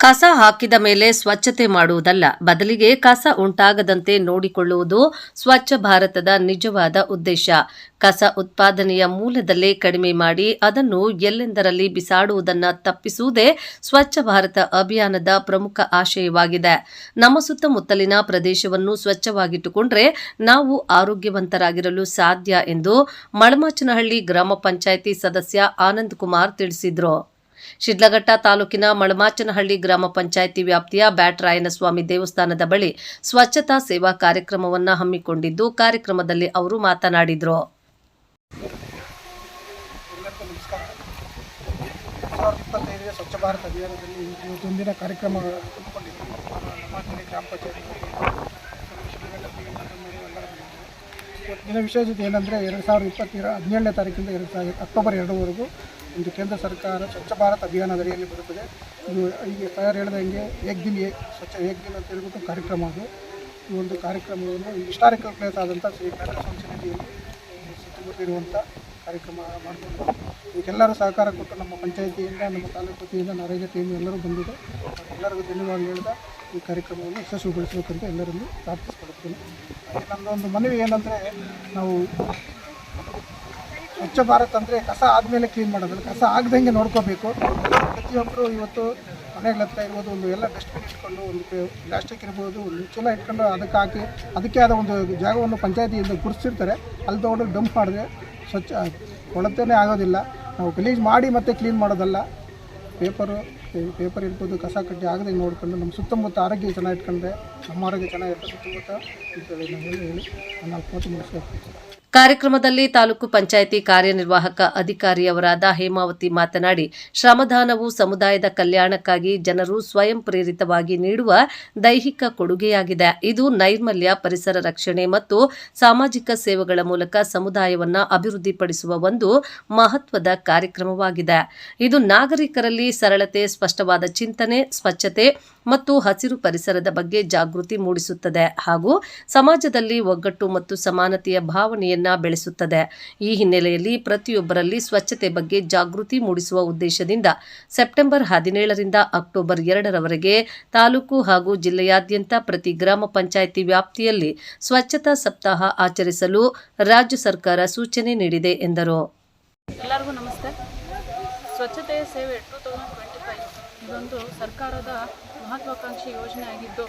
ಕಸ ಹಾಕಿದ ಮೇಲೆ ಸ್ವಚ್ಛತೆ ಮಾಡುವುದಲ್ಲ, ಬದಲಿಗೆ ಕಸ ಉಂಟಾಗದಂತೆ ನೋಡಿಕೊಳ್ಳುವುದು ಸ್ವಚ್ಛ ಭಾರತದ ನಿಜವಾದ ಉದ್ದೇಶ. ಕಸ ಉತ್ಪಾದನೆಯ ಮೂಲದಲ್ಲೇ ಕಡಿಮೆ ಮಾಡಿ ಅದನ್ನು ಎಲ್ಲೆಂದರಲ್ಲಿ ಬಿಸಾಡುವುದನ್ನು ತಪ್ಪಿಸುವುದೇ ಸ್ವಚ್ಛ ಭಾರತ ಅಭಿಯಾನದ ಪ್ರಮುಖ ಆಶಯವಾಗಿದೆ. ನಮ್ಮ ಸುತ್ತಮುತ್ತಲಿನ ಪ್ರದೇಶವನ್ನು ಸ್ವಚ್ಛವಾಗಿಟ್ಟುಕೊಂಡ್ರೆ ನಾವು ಆರೋಗ್ಯವಂತರಾಗಿರಲು ಸಾಧ್ಯ ಎಂದು ಮಳಮಾಚನಹಳ್ಳಿ ಗ್ರಾಮ ಪಂಚಾಯಿತಿ ಸದಸ್ಯ ಆನಂದ್ ಕುಮಾರ್ ತಿಳಿಸಿದರು. ಶಿಡ್ಲಘಟ್ಟ ತಾಲೂಕಿನ ಮಳಮಾಚನಹಳ್ಳಿ ಗ್ರಾಮ ಪಂಚಾಯಿತಿ ವ್ಯಾಪ್ತಿಯ ಬ್ಯಾಟರಾಯನಸ್ವಾಮಿ ದೇವಸ್ಥಾನದ ಬಳಿ ಸ್ವಚ್ಛತಾ ಸೇವಾ ಕಾರ್ಯಕ್ರಮವನ್ನು ಹಮ್ಮಿಕೊಂಡಿದ್ದು, ಕಾರ್ಯಕ್ರಮದಲ್ಲಿ ಅವರು ಮಾತನಾಡಿದರು. ಸಾವಿರದ ಸ್ವಚ್ಛ ಭಾರತ ಅಭಿಯಾನದಲ್ಲಿ ಕಾರ್ಯಕ್ರಮ ಗ್ರಾಮ ವಿಶೇಷತೆ ಏನಂದರೆ, ಎರಡು ಸಾವಿರದ ಇಪ್ಪತ್ತರ ಹದಿನೇಳನೇ ತಾರೀಕಿಂದ ಎರಡು ಸಾವಿರ ಅಕ್ಟೋಬರ್ ಎರಡರವರೆಗೂ ಒಂದು ಕೇಂದ್ರ ಸರ್ಕಾರ ಸ್ವಚ್ಛ ಭಾರತ ಅಭಿಯಾನ ಅಡಿಯಲ್ಲಿ ಬರುತ್ತದೆ. ಇದು ಈಗ ತಯಾರು ಹೇಳಿದಂಗೆ ಏಕ್ ದಿನ ಏಕ್ ಸ್ವಚ್ಛ ಏಕ್ ದಿನ ಅಂತ ಹೇಳ್ಬಿಟ್ಟು ಕಾರ್ಯಕ್ರಮ ಅದು. ಈ ಒಂದು ಕಾರ್ಯಕ್ರಮವನ್ನು ಹಿಸ್ಟಾರಿಕಲ್ ಪ್ಲೇಸ್ ಆದಂಥ ಶ್ರೀ ಕನ್ನಡ ಸಂಸ್ಕೃತಿಯಲ್ಲಿ ಸುತ್ತಮುತ್ತ ಕಾರ್ಯಕ್ರಮ ಮಾಡಿಕೊಂಡು ಇದಕ್ಕೆಲ್ಲರೂ ಸಹಕಾರ ಕೊಟ್ಟು ನಮ್ಮ ಪಂಚಾಯಿತಿಯಿಂದ, ನಮ್ಮ ತಾಲೂಕು ವತಿಯಿಂದ ನರೇಗಾ ಟೀಮ್ ಎಲ್ಲರೂ ಬಂದಿದೆ. ಎಲ್ಲರಿಗೂ ಧನ್ಯವಾದ ಹೇಳಿದ ಈ ಕಾರ್ಯಕ್ರಮವನ್ನು ಯಶಸ್ವಿಗೊಳಿಸಬೇಕಂತ ಎಲ್ಲರನ್ನು ಪ್ರಾರ್ಥಿಸ್ಕೊಳ್ತೀನಿ ಹಾಗೆ ನಮ್ಮದೊಂದು ಮನವಿ ಏನಂದರೆ ನಾವು ಸ್ವಚ್ಛ ಭಾರತ್ ಅಂದರೆ ಕಸ ಆದಮೇಲೆ ಕ್ಲೀನ್ ಮಾಡೋದಲ್ಲ ಕಸ ಆಗದಂಗೆ ನೋಡ್ಕೋಬೇಕು. ಪ್ರತಿಯೊಬ್ಬರು ಇವತ್ತು ಮನೆಗಳ ಹತ್ರ ಇರ್ಬೋದು, ಒಂದು ಎಲ್ಲ ಡಸ್ಟ್ಬಿನ್ ಇಟ್ಕೊಂಡು, ಒಂದು ಪ್ಲಾಸ್ಟಿಕ್ ಇರ್ಬೋದು, ಒಂದು ಚೀಲ ಇಟ್ಕೊಂಡು ಅದಕ್ಕೆ ಹಾಕಿ, ಅದಕ್ಕೆ ಆದ ಒಂದು ಜಾಗವನ್ನು ಪಂಚಾಯತಿಯಿಂದ ಗುರುತಿಸಿರ್ತಾರೆ. ಅಲ್ಲಿ ತೊಗೊಂಡು ಡಂಪ್ ಮಾಡಿದ್ರೆ ಸ್ವಚ್ಛ, ಕೊಳತೆನೇ ಆಗೋದಿಲ್ಲ. ನಾವು ಗಲೀಜು ಮಾಡಿ ಮತ್ತೆ ಕ್ಲೀನ್ ಮಾಡೋದಲ್ಲ. ಪೇಪರು ಪೇಪರ್ ಇರ್ಬೋದು, ಕಸ ಕಟ್ಟಿ ಆಗದೆ ನೋಡ್ಕೊಂಡು, ನಮ್ಮ ಸುತ್ತಮುತ್ತ ಆರೋಗ್ಯ ಚೆನ್ನಾಗಿ ಇಟ್ಕೊಂಡ್ರೆ, ನಮ್ಮ ಆರೋಗ್ಯ ಚೆನ್ನಾಗಿರ್ತದೆ ಸುತ್ತಮುತ್ತ. ಅಂತೇಳಿ ನಾನು ಹೇಳಿ ನಾನು ಮಾತು ಮುಗಿಸ್ಬೇಕು ಕಾರ್ಯಕ್ರಮದಲ್ಲಿ ತಾಲೂಕು ಪಂಚಾಯಿತಿ ಕಾರ್ಯನಿರ್ವಾಹಕ ಅಧಿಕಾರಿಯವರಾದ ಹೇಮಾವತಿ ಮಾತನಾಡಿ, ಶ್ರಮದಾನವು ಸಮುದಾಯದ ಕಲ್ಯಾಣಕ್ಕಾಗಿ ಜನರು ಸ್ವಯಂ ಪ್ರೇರಿತವಾಗಿ ನೀಡುವ ದೈಹಿಕ ಕೊಡುಗೆಯಾಗಿದೆ. ಇದು ನೈರ್ಮಲ್ಯ, ಪರಿಸರ ರಕ್ಷಣೆ ಮತ್ತು ಸಾಮಾಜಿಕ ಸೇವೆಗಳ ಮೂಲಕ ಸಮುದಾಯವನ್ನು ಅಭಿವೃದ್ಧಿಪಡಿಸುವ ಒಂದು ಮಹತ್ವದ ಕಾರ್ಯಕ್ರಮವಾಗಿದೆ. ಇದು ನಾಗರಿಕರಲ್ಲಿ ಸರಳತೆ, ಸ್ಪಷ್ಟವಾದ ಚಿಂತನೆ, ಸ್ವಚ್ಛತೆ ಮತ್ತು ಹಸಿರು ಪರಿಸರದ ಬಗ್ಗೆ ಜಾಗೃತಿ ಮೂಡಿಸುತ್ತದೆ ಹಾಗೂ ಸಮಾಜದಲ್ಲಿ ಒಗ್ಗಟ್ಟು ಮತ್ತು ಸಮಾನತೆಯ ಭಾವನೆಯನ್ನ ಬೆಳೆಸುತ್ತದೆ. ಈ ಹಿನ್ನೆಲೆಯಲ್ಲಿ ಪ್ರತಿಯೊಬ್ಬರಲ್ಲಿ ಸ್ವಚ್ಛತೆ ಬಗ್ಗೆ ಜಾಗೃತಿ ಮೂಡಿಸುವ ಉದ್ದೇಶದಿಂದ ಸೆಪ್ಟೆಂಬರ್ ಹದಿನೇಳರಿಂದ ಅಕ್ಟೋಬರ್ ಎರಡರವರೆಗೆ ತಾಲೂಕು ಹಾಗೂ ಜಿಲ್ಲೆಯಾದ್ಯಂತ ಪ್ರತಿ ಗ್ರಾಮ ಪಂಚಾಯಿತಿ ವ್ಯಾಪ್ತಿಯಲ್ಲಿ ಸ್ವಚ್ಛತಾ ಸಪ್ತಾಹ ಆಚರಿಸಲು ರಾಜ್ಯ ಸರ್ಕಾರ ಸೂಚನೆ ನೀಡಿದೆ ಎಂದರು. ಎಲ್ಲರಿಗೂ ನಮಸ್ತೆ. ಸ್ವಚ್ಛತೆಯ ಸೇವೆ ಟೂ ತೌಸಂಡ್ ಟ್ವೆಂಟಿ ಫೈವ್ ಇದೊಂದು ಸರ್ಕಾರದ ಮಹತ್ವಾಕಾಂಕ್ಷಿ ಯೋಜನೆ ಆಗಿದ್ದು,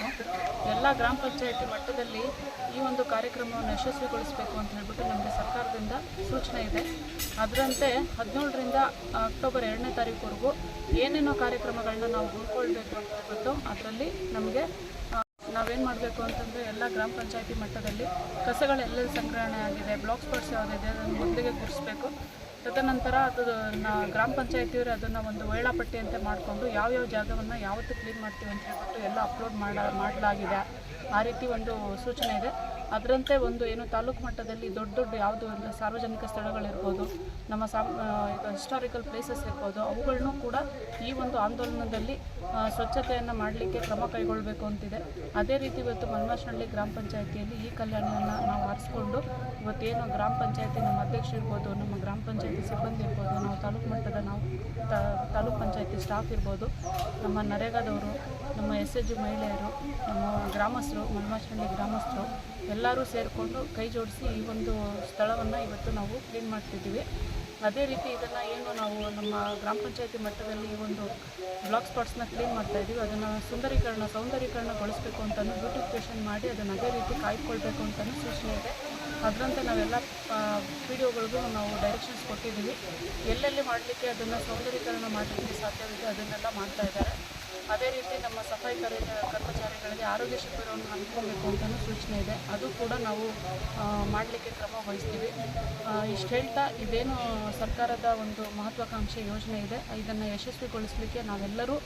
ಎಲ್ಲ ಗ್ರಾಮ ಪಂಚಾಯತಿ ಮಟ್ಟದಲ್ಲಿ ಈ ಒಂದು ಕಾರ್ಯಕ್ರಮವನ್ನು ಯಶಸ್ವಿಗೊಳಿಸಬೇಕು ಅಂತ ಹೇಳ್ಬಿಟ್ಟು ನಮಗೆ ಸರ್ಕಾರದಿಂದ ಸೂಚನೆ ಇದೆ. ಅದರಂತೆ ಹದಿನೇಳರಿಂದ ಅಕ್ಟೋಬರ್ ಎರಡನೇ ತಾರೀಕುವರೆಗೂ ಏನೇನೋ ಕಾರ್ಯಕ್ರಮಗಳನ್ನ ನಾವು ಹುಡ್ಕೊಳ್ಬೇಕು ಅಂತ ಹೇಳ್ಬಿಟ್ಟು ಅದರಲ್ಲಿ ನಮಗೆ ನಾವೇನು ಮಾಡಬೇಕು ಅಂತಂದರೆ ಎಲ್ಲ ಗ್ರಾಮ ಪಂಚಾಯತಿ ಮಟ್ಟದಲ್ಲಿ ಕಸಗಳೆಲ್ಲ ಸಂಗ್ರಹಣೆ ಆಗಿದೆ, ಬ್ಲಾಕ್ ಸ್ಪಾಟ್ಸ್ ಯಾವುದಿದೆ ಅದನ್ನು ಮೊದಲಿಗೆ ಗುರುತಿಸ್ಬೇಕು ತದನಂತರ ಅದು ಗ್ರಾಮ ಪಂಚಾಯತಿಯವರು ಅದನ್ನು ಒಂದು ವೇಳಾಪಟ್ಟಿ ಅಂತ ಮಾಡಿಕೊಂಡು ಯಾವ್ಯಾವ ಜಾಗವನ್ನು ಯಾವತ್ತು ಕ್ಲೀನ್ ಮಾಡ್ತೀವಿ ಅಂತ ಹೇಳ್ಬಿಟ್ಟು ಎಲ್ಲ ಅಪ್ಲೋಡ್ ಮಾಡ, ಮಾಡಲಾಗಿದೆ. ಆ ರೀತಿ ಒಂದು ಸೂಚನೆ ಇದೆ. ಅದರಂತೆ ಒಂದು ಏನು ತಾಲೂಕು ಮಟ್ಟದಲ್ಲಿ ದೊಡ್ಡ ದೊಡ್ಡ ಯಾವುದು ಅಂದರೆ ಸಾರ್ವಜನಿಕ ಸ್ಥಳಗಳಿರ್ಬೋದು, ನಮ್ಮ ಸಾಮ್ ಹಿಸ್ಟಾರಿಕಲ್ ಪ್ಲೇಸಸ್ ಇರ್ಬೋದು ಅವುಗಳನ್ನೂ ಕೂಡ ಈ ಒಂದು ಆಂದೋಲನದಲ್ಲಿ ಸ್ವಚ್ಛತೆಯನ್ನು ಮಾಡಲಿಕ್ಕೆ ಕ್ರಮ ಕೈಗೊಳ್ಳಬೇಕು ಅಂತಿದೆ. ಅದೇ ರೀತಿ ಇವತ್ತು ಮನ್ಮಾಶನಹಳ್ಳಿ ಗ್ರಾಮ ಪಂಚಾಯತಿಯಲ್ಲಿ ಈ ಕಲ್ಯಾಣವನ್ನು ನಾವು ಆರಿಸ್ಕೊಂಡು ಇವತ್ತೇನು ಗ್ರಾಮ ಪಂಚಾಯತಿ ನಮ್ಮ ಅಧ್ಯಕ್ಷ ಇರ್ಬೋದು, ನಮ್ಮ ಗ್ರಾಮ ಪಂಚಾಯತಿ ಸಿಬ್ಬಂದಿ ಇರ್ಬೋದು, ನಾವು ತಾಲೂಕು ಮಟ್ಟದ ನಾವು ತಾಲೂಕು ಪಂಚಾಯತಿ ಸ್ಟಾಫ್ ಇರ್ಬೋದು, ನಮ್ಮ ನರೇಗಾದವರು, ನಮ್ಮ ಎಸ್ ಎಚ್ ಮಹಿಳೆಯರು, ನಮ್ಮ ಗ್ರಾಮಸ್ಥರು ಮನ್ಮಾಶನಹಳ್ಳಿ ಗ್ರಾಮಸ್ಥರು ಎಲ್ಲರೂ ಸೇರಿಕೊಂಡು ಕೈ ಜೋಡಿಸಿ ಈ ಒಂದು ಸ್ಥಳವನ್ನು ಇವತ್ತು ನಾವು ಕ್ಲೀನ್ ಮಾಡ್ತಿದ್ದೀವಿ. ಅದೇ ರೀತಿ ಇದನ್ನು ಏನು ನಾವು ನಮ್ಮ ಗ್ರಾಮ ಪಂಚಾಯತಿ ಮಟ್ಟದಲ್ಲಿ ಈ ಒಂದು ಬ್ಲಾಕ್ ಸ್ಪಾಟ್ಸ್ನ ಕ್ಲೀನ್ ಮಾಡ್ತಾ ಇದ್ದೀವಿ ಅದನ್ನು ಸುಂದರೀಕರಣ, ಸೌಂದರ್ಯೀಕರಣಗೊಳಿಸಬೇಕು ಅಂತಲೂ ಬ್ಯೂಟಿಫಿಕೇಷನ್ ಮಾಡಿ ಅದನ್ನು ಅದೇ ರೀತಿ ಕಾಯ್ದುಕೊಳ್ಬೇಕು ಅಂತಲೂ ಸೂಚನೆ ಇದೆ. ಅದರಂತೆ ನಾವೆಲ್ಲ ವಿಡಿಯೋಗಳಿಗೂ ನಾವು ಡೈರೆಕ್ಷನ್ಸ್ ಕೊಟ್ಟಿದ್ದೀವಿ. ಎಲ್ಲೆಲ್ಲಿ ಮಾಡಲಿಕ್ಕೆ ಅದನ್ನು ಸೌಂದರೀಕರಣ ಮಾಡಲಿಕ್ಕೆ ಸಾಧ್ಯವಿದೆ ಅದನ್ನೆಲ್ಲ ಮಾಡ್ತಾ ಇದ್ದಾರೆ. ಅದೇ ರೀತಿ ನಮ್ಮ ಸಫಾಯಿ ಕರೆ ಕರ್ಮಚಾರಿಗಳಿಗೆ ಆರೋಗ್ಯ ಶಿಬಿರವನ್ನು ಹಮ್ಮಿಕೊಳ್ಬೇಕು ಅಂತಲೂ ಸೂಚನೆ ಇದೆ. ಅದು ಕೂಡ ನಾವು ಮಾಡಲಿಕ್ಕೆ ಕ್ರಮ ವಹಿಸ್ತೀವಿ. ಇಷ್ಟು ಹೇಳ್ತಾ ಇದೇನು ಸರ್ಕಾರದ ಒಂದು ಮಹತ್ವಾಕಾಂಕ್ಷೆ ಯೋಜನೆ ಇದೆ. ಇದನ್ನು ಯಶಸ್ವಿಗೊಳಿಸಲಿಕ್ಕೆ ನಾವೆಲ್ಲರೂ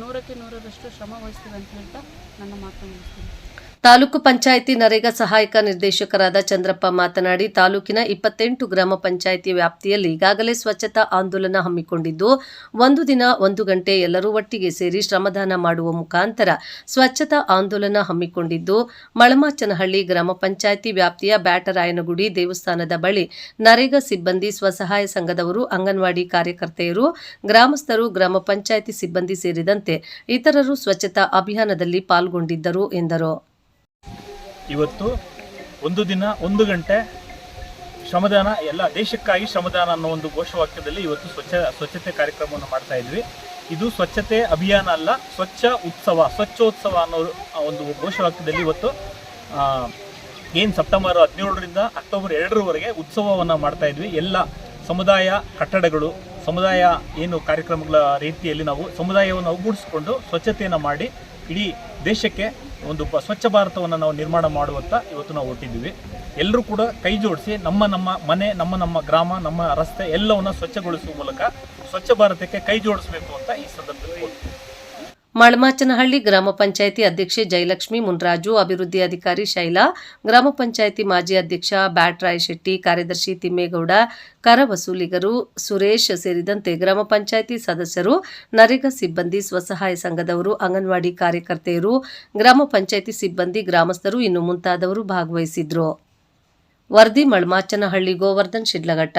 ನೂರಕ್ಕೆ ನೂರರಷ್ಟು ಶ್ರಮ ವಹಿಸ್ತೀವಿ ಅಂತ ಹೇಳ್ತಾ ನನ್ನ ಮಾತನ್ನು ಮುಗಿಸ್ತೀನಿ. ತಾಲೂಕು ಪಂಚಾಯಿತಿ ನರೇಗಾ ಸಹಾಯಕ ನಿರ್ದೇಶಕರಾದ ಚಂದ್ರಪ್ಪ ಮಾತನಾಡಿ, ತಾಲೂಕಿನ ಇಪ್ಪತ್ತೆಂಟು ಗ್ರಾಮ ಪಂಚಾಯಿತಿ ವ್ಯಾಪ್ತಿಯಲ್ಲಿ ಈಗಾಗಲೇ ಸ್ವಚ್ಛತಾ ಆಂದೋಲನ ಹಮ್ಮಿಕೊಂಡಿದ್ದು, ಒಂದು ದಿನ ಒಂದು ಗಂಟೆ ಎಲ್ಲರೂ ಒಟ್ಟಿಗೆ ಸೇರಿ ಶ್ರಮದಾನ ಮಾಡುವ ಮುಖಾಂತರ ಸ್ವಚ್ಛತಾ ಆಂದೋಲನ ಹಮ್ಮಿಕೊಂಡಿದ್ದು, ಮಳಮಾಚನಹಳ್ಳಿ ಗ್ರಾಮ ಪಂಚಾಯಿತಿ ವ್ಯಾಪ್ತಿಯ ಬ್ಯಾಟರಾಯನಗುಡಿ ದೇವಸ್ಥಾನದ ಬಳಿ ನರೇಗಾ ಸಿಬ್ಬಂದಿ ಸ್ವಸಹಾಯ ಸಂಘದವರು, ಅಂಗನವಾಡಿ ಕಾರ್ಯಕರ್ತೆಯರು, ಗ್ರಾಮಸ್ಥರು, ಗ್ರಾಮ ಪಂಚಾಯಿತಿ ಸಿಬ್ಬಂದಿ ಸೇರಿದಂತೆ ಇತರರು ಸ್ವಚ್ಛತಾ ಅಭಿಯಾನದಲ್ಲಿ ಪಾಲ್ಗೊಂಡಿದ್ದರು ಎಂದರು. ಇವತ್ತು ಒಂದು ದಿನ, ಒಂದು ಗಂಟೆ ಶ್ರಮದಾನ, ಎಲ್ಲ ದೇಶಕ್ಕಾಗಿ ಶ್ರಮದಾನ ಅನ್ನೋ ಒಂದು ಘೋಷವಾಕ್ಯದಲ್ಲಿ ಇವತ್ತು ಸ್ವಚ್ಛ, ಸ್ವಚ್ಛತೆ ಕಾರ್ಯಕ್ರಮವನ್ನು ಮಾಡ್ತಾ ಇದ್ವಿ. ಇದು ಸ್ವಚ್ಛತೆ ಅಭಿಯಾನ ಅಲ್ಲ, ಸ್ವಚ್ಛ ಉತ್ಸವ, ಸ್ವಚ್ಛೋತ್ಸವ ಅನ್ನೋ ಒಂದು ಘೋಷವಾಕ್ಯದಲ್ಲಿ ಇವತ್ತು ಏನು ಸೆಪ್ಟೆಂಬರ್ ಹದಿನೇಳರಿಂದ ಅಕ್ಟೋಬರ್ ಎರಡರವರೆಗೆ ಉತ್ಸವವನ್ನು ಮಾಡ್ತಾ ಇದ್ವಿ. ಎಲ್ಲ ಸಮುದಾಯ ಕಟ್ಟಡಗಳು, ಸಮುದಾಯ ಏನು ಕಾರ್ಯಕ್ರಮಗಳ ರೀತಿಯಲ್ಲಿ ನಾವು ಸಮುದಾಯವನ್ನು ಒಗ್ಗೂಡಿಸಿಕೊಂಡು ಸ್ವಚ್ಛತೆಯನ್ನು ಮಾಡಿ ಇಡೀ ದೇಶಕ್ಕೆ ಒಂದು ಸ್ವಚ್ಛ ಭಾರತವನ್ನು ನಾವು ನಿರ್ಮಾಣ ಮಾಡುವತ್ತ ಇವತ್ತು ನಾವು ಹೊರಟಿದ್ದೀವಿ ಎಲ್ಲರೂ ಕೂಡ ಕೈ ಜೋಡಿಸಿ ನಮ್ಮ ನಮ್ಮ ಮನೆ, ನಮ್ಮ ನಮ್ಮ ಗ್ರಾಮ, ನಮ್ಮ ರಸ್ತೆ ಎಲ್ಲವನ್ನ ಸ್ವಚ್ಛಗೊಳಿಸುವ ಮೂಲಕ ಸ್ವಚ್ಛ ಭಾರತಕ್ಕೆ ಕೈ ಜೋಡಿಸಬೇಕು ಅಂತ ಈ ಸಂದರ್ಭದಲ್ಲಿ. ಮಳಮಾಚನಹಳ್ಳಿ ಗ್ರಾಮ ಪಂಚಾಯಿತಿ ಅಧ್ಯಕ್ಷೆ ಜಯಲಕ್ಷ್ಮಿ, ಮುನ್ರಾಜು, ಅಭಿವೃದ್ಧಿ ಅಧಿಕಾರಿ ಶೈಲಾ, ಗ್ರಾಮ ಪಂಚಾಯಿತಿ ಮಾಜಿ ಅಧ್ಯಕ್ಷ ಬ್ಯಾಟ್ರಾಯ್ ಶೆಟ್ಟಿ, ಕಾರ್ಯದರ್ಶಿ ತಿಮ್ಮೇಗೌಡ, ಕರ ವಸೂಲಿಗರು ಸುರೇಶ್ ಸೇರಿದಂತೆ ಗ್ರಾಮ ಪಂಚಾಯಿತಿ ಸದಸ್ಯರು, ನರೇಗಾ ಸಿಬ್ಬಂದಿ, ಸ್ವಸಹಾಯ ಸಂಘದವರು, ಅಂಗನವಾಡಿ ಕಾರ್ಯಕರ್ತೆಯರು, ಗ್ರಾಮ ಪಂಚಾಯಿತಿ ಸಿಬ್ಬಂದಿ, ಗ್ರಾಮಸ್ಥರು ಇನ್ನು ಮುಂತಾದವರು ಭಾಗವಹಿಸಿದ್ರು. ವರದಿ ಮಳಮಾಚನಹಳ್ಳಿ ಗೋವರ್ಧನ್ ಶಿಡ್ಲಘಟ್ಟ.